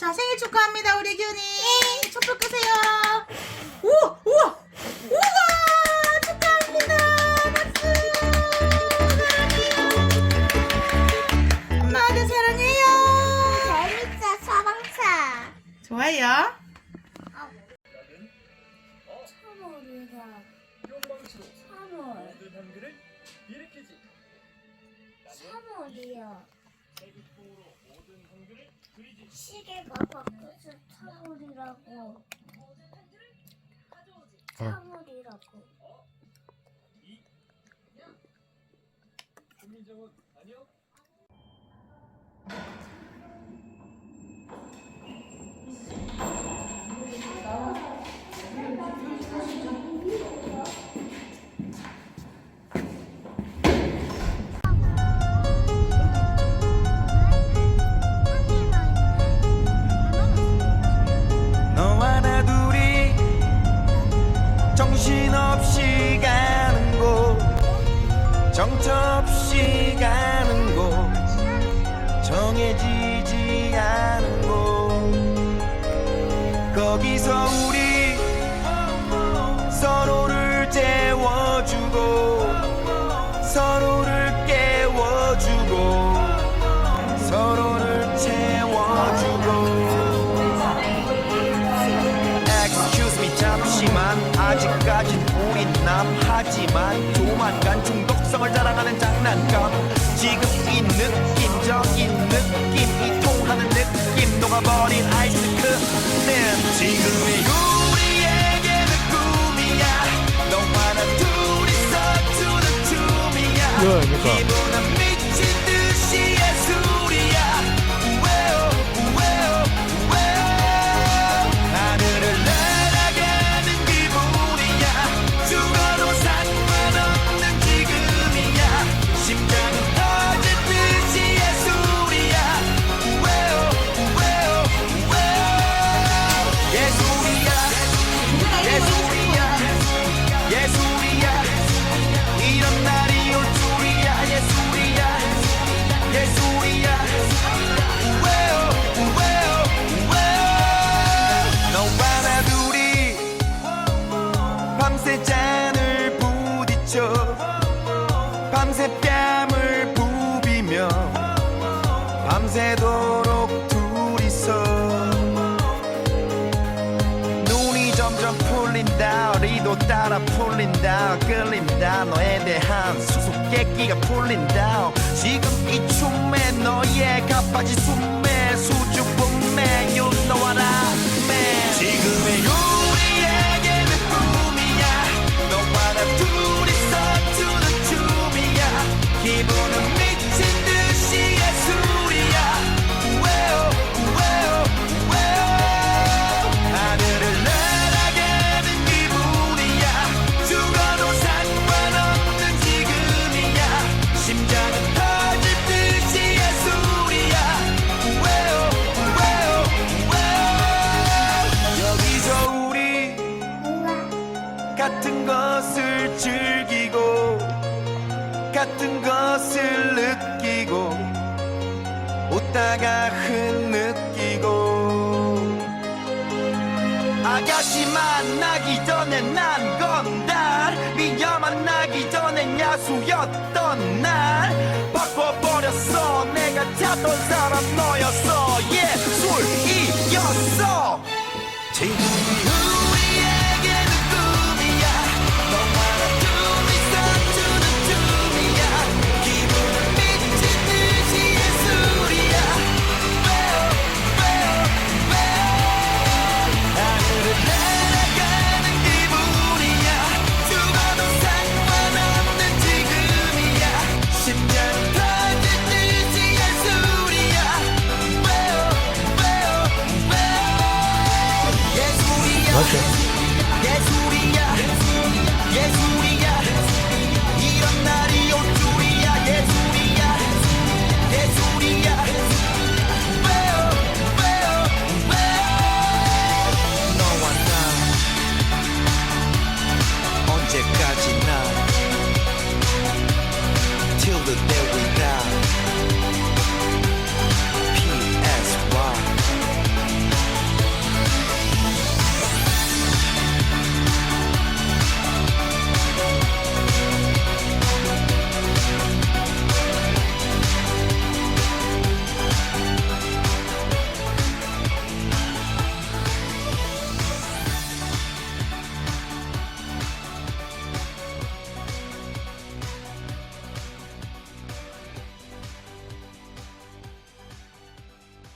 자 생일 축하합니다 우리 규니. 촛불 끄세요. 우와 우와 우와 축하합니다. 박수. 사랑해요. 엄마도 사랑해요. 재밌어 소방차. 좋아요. 참월이요. 시계가 바뀌어서 참월이라고. 참월이라고. 김민정은 안녕. 정처없이 가는 곳 정해지지 않은 곳. 거기서 우리 서로를 재워주고 서로를 깨워주고 서로를 채워주고. Excuse me 잠시만. 아직까진 우린 남하지만 조만간 중독성을 자랑하는 장난감. 지금 이 느낌 저인 느낌 이 통하는 느낌. 녹아버린 아이스크림. 지금의 우리에게는 꿈이야. 너와 나 둘이서 추는 춤이야. 기분은 밤새 잔을 부딪혀 밤새 뺨을 부비며 밤새도록 둘이서 눈이 점점 풀린다 리도 따라 풀린다 끌린다 너에 대한 수수께끼가 풀린다. 지금 이 춤에 너의 가빠지 숨에 수줍음에 You know what I mean. 지금 것을 즐기고 같은 것을 느끼고 웃다가 흐느끼고. 아가씨 만나기 전에 난 건달 미녀 만나기 전에 야수였던 날. 바꿔버렸어. 내가 찾던 사람 너였어. 예술